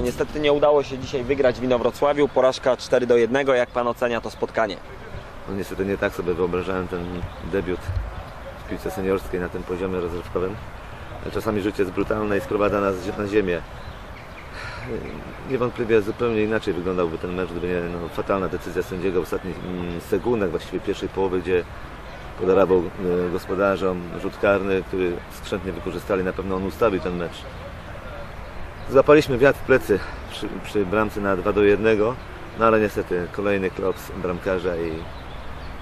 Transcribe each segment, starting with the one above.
niestety nie udało się dzisiaj wygrać w Inowrocławiu. Porażka 4 do 1. Jak pan ocenia to spotkanie? No niestety nie tak sobie wyobrażałem ten debiut w piłce seniorskiej na tym poziomie rozrywkowym. Czasami życie jest brutalne i sprowadza nas na ziemię. Niewątpliwie zupełnie inaczej wyglądałby ten mecz, gdyby nie no, fatalna decyzja sędziego w ostatnich mm, sekundach, właściwie pierwszej połowy, gdzie podarował e, gospodarzom rzut karny, który skrzętnie wykorzystali. Na pewno on ustawił ten mecz. Złapaliśmy wiatr w plecy przy, przy bramce na 2 do 1, no ale niestety kolejny klops bramkarza i,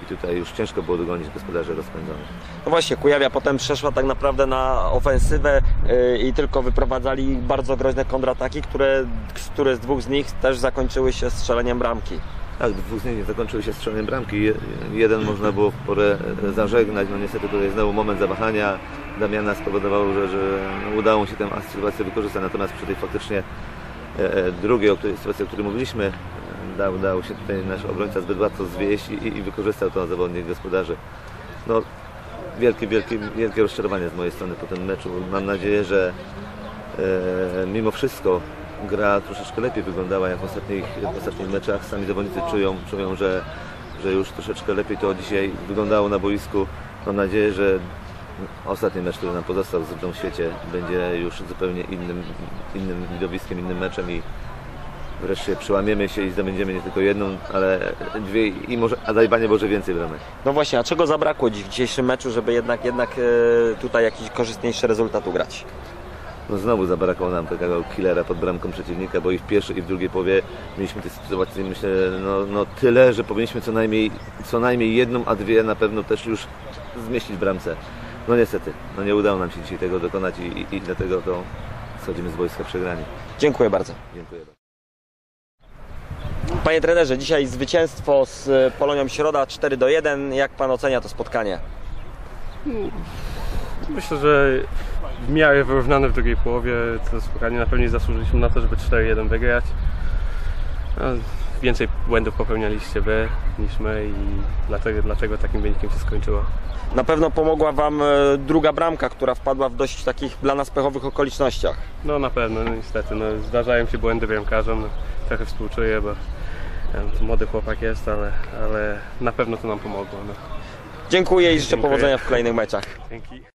i tutaj już ciężko było dogonić gospodarzy rozpędzonych. No właśnie, Kujawia potem przeszła tak naprawdę na ofensywę yy, i tylko wyprowadzali bardzo groźne kontrataki, które, które z dwóch z nich też zakończyły się strzeleniem bramki. Tak, nich zakończyły się strzeleniem bramki. Je- Jeden można było w porę e, zażegnać. No niestety tutaj znowu moment zawahania Damiana spowodował, że, że no, udało się tę sytuację wykorzystać. Natomiast przy tej faktycznie e, e, drugiej o której, sytuacji, o której mówiliśmy, dał, dał się tutaj nasz obrońca zbyt łatwo zwieść i, i wykorzystał to zawodnik gospodarzy. No, wielkie, wielkie, wielkie rozczarowanie z mojej strony po tym meczu. Mam nadzieję, że e, mimo wszystko gra troszeczkę lepiej wyglądała jak w ostatnich, w ostatnich meczach. Sami zawodnicy czują, czują że, że już troszeczkę lepiej to dzisiaj wyglądało na boisku. Mam nadzieję, że ostatni mecz, który nam pozostał w tym świecie będzie już zupełnie innym, innym widowiskiem, innym meczem i wreszcie przełamiemy się i zdobędziemy nie tylko jedną, ale dwie i może, a daj Panie Boże więcej bramek. No właśnie, a czego zabrakło w dzisiejszym meczu, żeby jednak, jednak yy, tutaj jakiś korzystniejszy rezultat ugrać? No znowu zabrakło nam takiego killera pod bramką przeciwnika, bo i w pierwszej i w drugiej połowie mieliśmy tych sytuacji, myślę, no, no tyle, że powinniśmy co najmniej, co najmniej jedną, a dwie na pewno też już zmieścić w bramce. No niestety, no nie udało nam się dzisiaj tego dokonać i, i, i dlatego to schodzimy z wojska przegrani. Dziękuję bardzo. Dziękuję bardzo. Panie trenerze, dzisiaj zwycięstwo z Polonią Środa 4 do 1. Jak pan ocenia to spotkanie? Myślę, że w miarę wyrównane w drugiej połowie. To spotkanie na pewno zasłużyliśmy na to, żeby 4-1 wygrać. No, więcej błędów popełnialiście wy niż my i dlatego, dlatego takim wynikiem się skończyło. Na pewno pomogła wam y, druga bramka, która wpadła w dość takich dla nas pechowych okolicznościach. No na pewno, no, niestety. No, zdarzają się błędy bramkarzom. No, trochę współczuję, bo to młody chłopak jest, ale, ale na pewno to nam pomogło. No. Dziękuję i życzę Dziękuję. powodzenia w kolejnych meczach. Dzięki.